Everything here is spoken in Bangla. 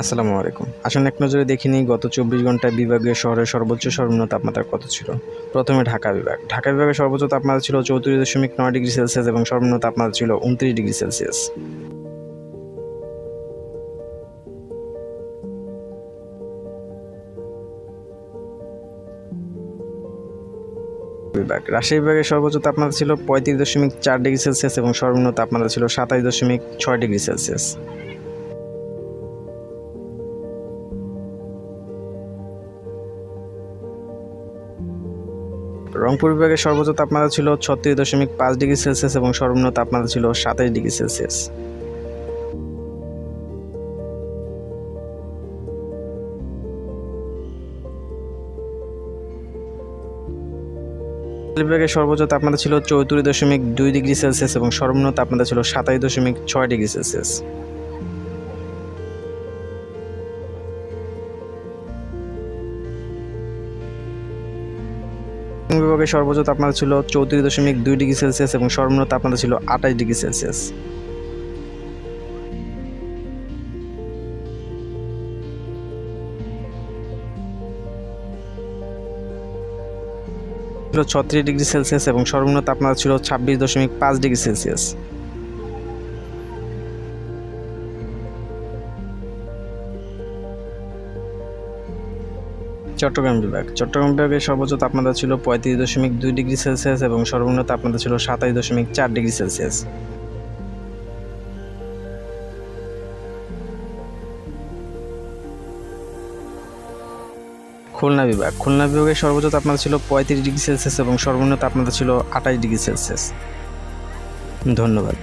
আসসালামু আলাইকুম। আসুন এক নজরে দেখে নিই গত চব্বিশ ঘন্টায় বিভাগীয় শহরের সর্বোচ্চ সর্বনিম্ন তাপমাত্রা কত ছিল? প্রথমে ঢাকা বিভাগ। ঢাকা বিভাগের সর্বোচ্চ তাপমাত্রা ছিল চৌত্রিশ দশমিক নয় ডিগ্রি সেলসিয়াস এবং সর্বনিম্ন তাপমাত্রা ছিল উনত্রিশ ডিগ্রি সেলসিয়াস। বিভাগ। রাজশাহী বিভাগের সর্বোচ্চ তাপমাত্রা ছিল পঁয়ত্রিশ দশমিক চার ডিগ্রি সেলসিয়াস এবং সর্বনিম্ন তাপমাত্রা ছিল সাতাশ দশমিক ছয় ডিগ্রি সেলসিয়াস। রংপুর বিভাগের সর্বোচ্চ তাপমাত্রা ছিল ছত্রিশ দশমিক পাঁচ ডিগ্রি সেলসিয়াস এবং সর্বনিম্ন তাপমাত্রা ছিল সাতাশ ডিগ্রি সেলসিয়াস। বিভাগের সর্বোচ্চ তাপমাত্রা ছিল চৌত্রিশ দশমিক দুই ডিগ্রি সেলসিয়াস এবং সর্বনিম্ন তাপমাত্রা ছিল সাতাশ দশমিক ছয় ডিগ্রি সেলসিয়াস। বিভাগের সর্বোচ্চ তাপমাত্রা ছিল চৌত্রিশ দশমিক দুই ডিগ্রি সেলসিয়াস এবং সর্বনিম্ন তাপমাত্রা ছিল আঠাশ ডিগ্রি সেলসিয়াস। ছিল ছত্রিশ ডিগ্রি সেলসিয়াস এবং সর্বনিম্ন তাপমাত্রা ছিল ছাব্বিশ দশমিক পাঁচ ডিগ্রি সেলসিয়াস। চট্টগ্রাম বিভাগ। চট্টগ্রাম বিভাগের সর্বোচ্চ তাপমাত্রা ছিল পঁয়ত্রিশ দশমিক দুই ডিগ্রি সেলসিয়াস এবং সর্বনিম্ন তাপমাত্রা ছিল সাতাশ দশমিক চার ডিগ্রি সেলসিয়াস। খুলনা বিভাগ। খুলনা বিভাগের সর্বোচ্চ তাপমাত্রা ছিল পঁয়ত্রিশ ডিগ্রি সেলসিয়াস এবং সর্বনিম্ন তাপমাত্রা ছিল আঠাশ ডিগ্রি সেলসিয়াস। ধন্যবাদ।